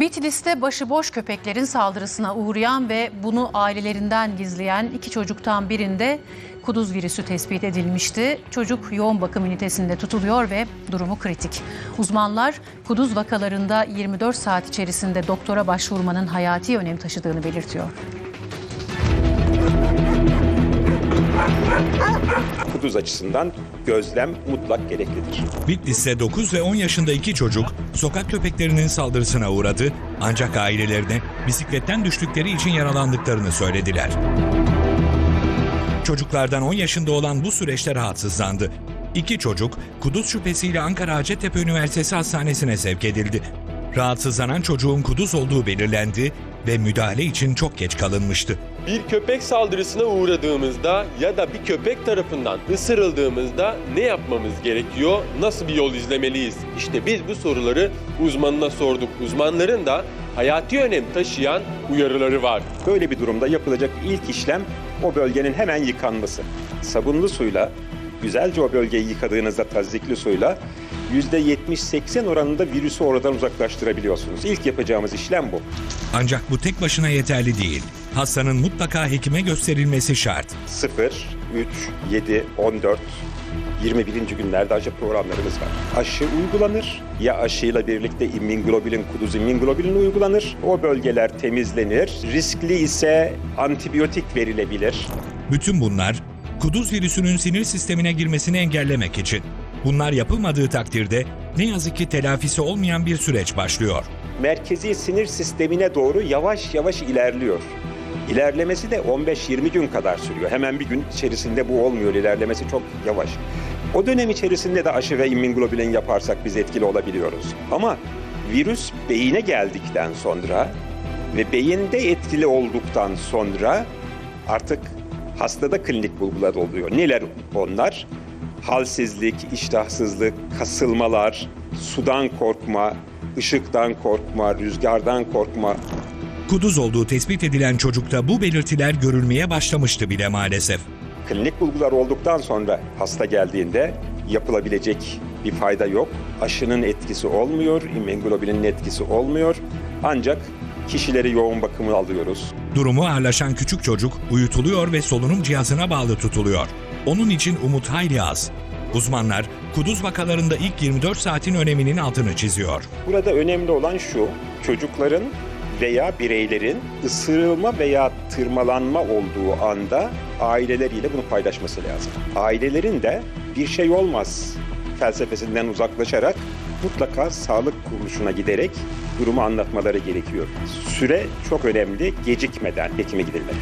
Bitlis'te başıboş köpeklerin saldırısına uğrayan ve bunu ailelerinden gizleyen iki çocuktan birinde kuduz virüsü tespit edilmişti. Çocuk yoğun bakım ünitesinde tutuluyor ve durumu kritik. Uzmanlar kuduz vakalarında 24 saat içerisinde doktora başvurmanın hayati önem taşıdığını belirtiyor. kuduz açısından gözlem mutlak gereklidir. Bitlis'te 9 ve 10 yaşında iki çocuk sokak köpeklerinin saldırısına uğradı ancak ailelerine bisikletten düştükleri için yaralandıklarını söylediler. Çocuklardan 10 yaşında olan bu süreçte rahatsızlandı. İki çocuk kuduz şüphesiyle Ankara Hacettepe Üniversitesi Hastanesi'ne sevk edildi. Rahatsızlanan çocuğun kuduz olduğu belirlendi ve müdahale için çok geç kalınmıştı. Bir köpek saldırısına uğradığımızda ya da bir köpek tarafından ısırıldığımızda ne yapmamız gerekiyor? Nasıl bir yol izlemeliyiz? İşte biz bu soruları uzmanına sorduk. Uzmanların da hayati önem taşıyan uyarıları var. Böyle bir durumda yapılacak ilk işlem o bölgenin hemen yıkanması. Sabunlu suyla, güzelce o bölgeyi yıkadığınızda tazyikli suyla %70-80 oranında virüsü oradan uzaklaştırabiliyorsunuz. İlk yapacağımız işlem bu. Ancak bu tek başına yeterli değil. Hastanın mutlaka hekime gösterilmesi şart. 0, 3, 7, 14, 21. günlerde aşı programlarımız var. Aşı uygulanır. Ya aşıyla birlikte immunglobulin, kuduz immunglobulin uygulanır. O bölgeler temizlenir. Riskli ise antibiyotik verilebilir. Bütün bunlar kuduz virüsünün sinir sistemine girmesini engellemek için. Bunlar yapılmadığı takdirde ne yazık ki telafisi olmayan bir süreç başlıyor. merkezi sinir sistemine doğru yavaş yavaş ilerliyor. İlerlemesi de 15-20 gün kadar sürüyor. Hemen bir gün içerisinde bu olmuyor. İlerlemesi çok yavaş. O dönem içerisinde de aşı ve immunglobulin yaparsak biz etkili olabiliyoruz. Ama virüs beyine geldikten sonra ve beyinde etkili olduktan sonra artık hastada klinik bulgular oluyor. Neler onlar? Halsizlik, iştahsızlık, kasılmalar, sudan korkma, ışıktan korkma, rüzgardan korkma. Kuduz olduğu tespit edilen çocukta bu belirtiler görülmeye başlamıştı bile maalesef. Klinik bulgular olduktan sonra hasta geldiğinde yapılabilecek bir fayda yok. Aşının etkisi olmuyor, immunoglobulinin etkisi olmuyor. Ancak kişileri yoğun bakımı alıyoruz. Durumu ağırlaşan küçük çocuk uyutuluyor ve solunum cihazına bağlı tutuluyor. Onun için umut hayli az. Uzmanlar kuduz vakalarında ilk 24 saatin öneminin altını çiziyor. Burada önemli olan şu, çocukların veya bireylerin ısırılma veya tırmalanma olduğu anda aileleriyle bunu paylaşması lazım. Ailelerin de bir şey olmaz felsefesinden uzaklaşarak mutlaka sağlık kuruluşuna giderek durumu anlatmaları gerekiyor. Süre çok önemli, gecikmeden hekime gidilmeli.